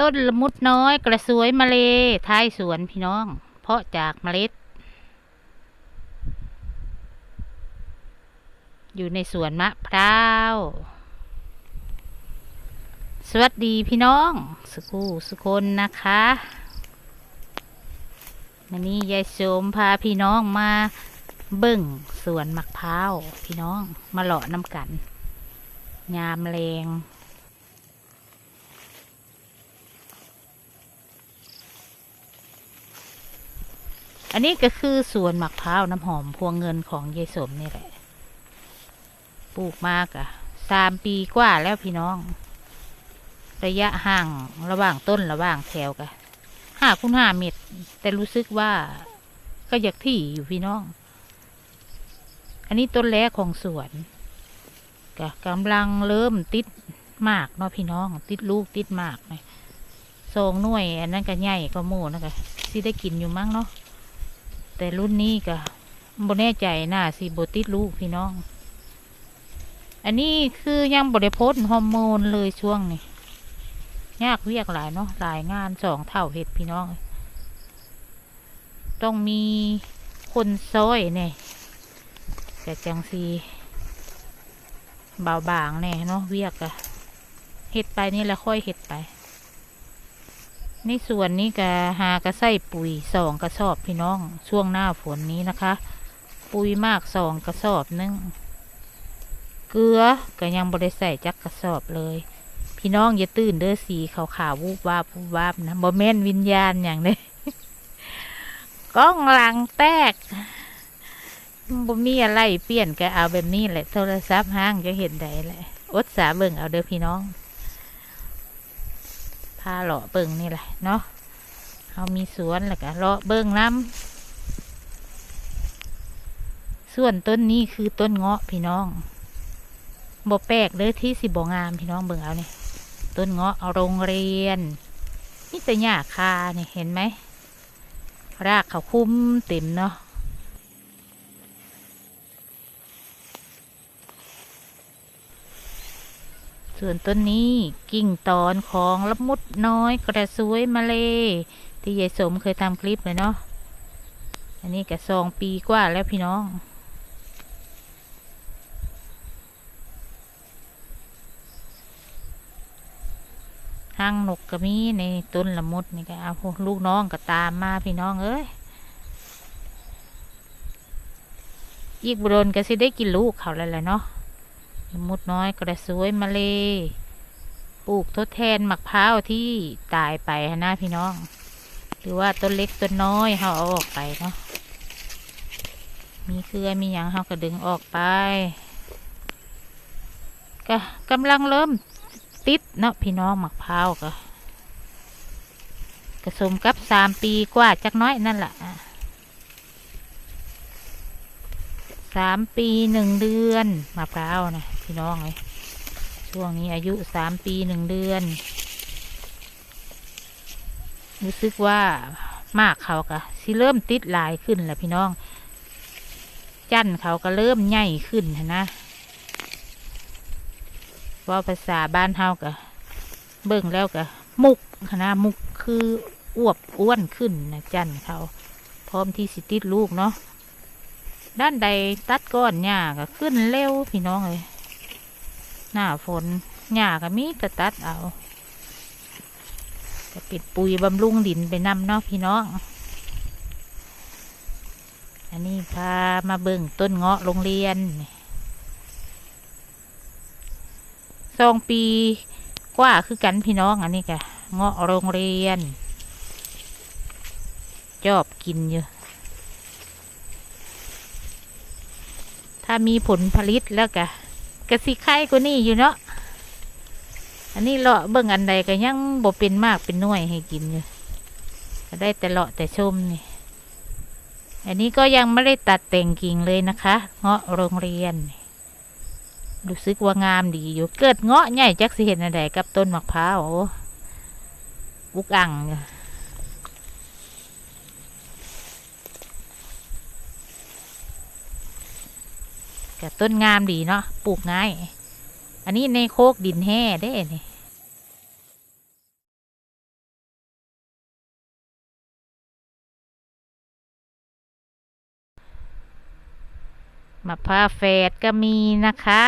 ต้นละมุดน้อยกระสวยมะเลท้ายสวนพี่น้อง เพาะจากเมล็ด อยู่ในสวนมะพร้าว สวัสดีพี่น้องสุกูสุคนนะคะวันนี้ยายโสมพาพี่น้องมาเบิ่งสวนมะพร้าว พี่น้องมาเลาะน้ำกัน ยามแรง อันนี้ก็คือสวนมะพร้าวน้ำหอมพวงเงินของยายสมนี่แหละ ปลูกมากอะสามปีกว่าแล้วพี่น้อง ระยะห่างระหว่างต้นระหว่างแถวกะห้าคูณห้าเมตร แต่รู้สึกว่าก็อยากที่อยู่พี่น้อง อันนี้ต้นแรกของสวนกะกำลังเริ่มติดมากเนาะพี่น้อง ติดลูกติดมากเลยทรงหน่วย อันนั้นก็ใหญ่ก็โม่นะกะสิได้กินอยู่มั้งเนาะ แต่รุ่นนี้ก็บ่แน่ใจน่าสิบติดลูกพี่น้อง อันนี้คือยังบริโภคฮอร์โมนเลยช่วงนี้ยากเวียกหลายเนาะหลายงานสองเท่าเห็ดพี่น้อง ต้องมีคนซอยเนี่ยแต่จังสีเบาบางแน่เนาะเวียกอะเห็ดไปนี่แหละค่อยเห็ดไป ในส่วนนี้ก็หากระใส่ปุ๋ยสองกระสอบพี่น้อง ช่วงหน้าฝนนี้นะคะ ปุ๋ยมากสองกระสอบนึงเกลือก็ยังบริใส่จักกระสอบเลย พี่น้องอย่าตื่นเด้อสีขาวขาวๆวูบวาบวูบวาบนะบ่แม่นวิญญาณอย่างนี้กล้องหลังแตกบ่มีอะไรเปลี่ยนก็เอาแบบนี้แหละ โทรศัพท์ห้างจะเห็นได้แหละอดสาเบิ่งเอาเด้อพี่น้อง พาเลาะเบิ่งนี่แหละเนาะเขามีสวนแล้วก็เลาะเบิ่งน้ำส่วนต้นนี้คือต้นเงาะพี่น้องบ่แปลกเลยที่สิบ่งามพี่น้องเบิ่งเอานี่ยต้นเงาะโรงเรียนนี่แต่หญ้าคานี่ยเห็นไหมรากเขาคุ้มเต็มเนาะ ส่วนต้นนี้ กิ่งตอนของละมุดน้อยกระสวยมาเล ที่ยายสมเคยทำคลิปเลยเนาะอันนี้ก็สองปีกว่าแล้วพี่น้องหางนกก็มีในต้นละมุดนี่ก็เอาพวกลูกน้องก็ตามมาพี่น้องเอ้ยอีกบุรนก็สิได้กินลูกเขาแล้วแหละเนาะ มุดน้อยกระสวยมาเลยปลูกทดแทนมะพร้าวที่ตายไปนะพี่น้อง หรือว่าต้นเล็กต้นน้อยเขาเอาออกไปเนาะมีเครือมีอย่างเขาก็ดึงออกไปก็กำลังเริ่มติดเนาะพี่น้องมะพร้าวก็กระสมกับสามปีกว่าจักน้อยนั่นแหละสามปีหนึ่งเดือนมะพร้าวนะ พี่น้องเลยช่วงนี้อายุสามปีหนึ่งเดือน รู้สึกว่ามากเขาก็สิเริ่มติดลายขึ้นแหละพี่น้อง จันเขาก็เริ่มใหญ่ขึ้นนะว่าภาษาบ้านเฮาก็เบิ่งแล้วก็มุกนะมุกคืออวบอ้วนขึ้นนะจันเขา พร้อมที่สิติดลูกเนาะด้านใดตัดก้อนหญ้าก็ขึ้นเร็วพี่น้องเลย หน้าฝนหญ้าก็มีแต่ตัดเอาก็ปิดปุ๋ยบำรุงดินไปนำเนาะพี่น้อง อันนี้พามาเบิ่งต้นเงาะโรงเรียนสองปีกว่าคือกันพี่น้องอันนี้กะเงาะโรงเรียน จอบกินอยู่ ถ้ามีผลผลิตแล้วกะ กระสิไข่กว่านี้อยู่เนาะอันนี้เลาะเบิ่งอันใดก็ยังบ่เป็นมากเป็นน่วยให้กินอยู่ก็ได้แต่เลาะแต่ชมนี่ อันนี้ก็ยังไม่ได้ตัดแต่งกิ่งเลยนะคะ เงาะโรงเรียนรู้สึกว่างามดีอยู่ เกิดเงาะใหญ่จักสิเห็นอะไรกับต้นมะพร้าวอุกอัง ก็ต้นงามดีเนาะปลูกง่าย อันนี้ในโคกดินแห่ได้เนี่ยมะพร้าวแฝดก็มีนะคะ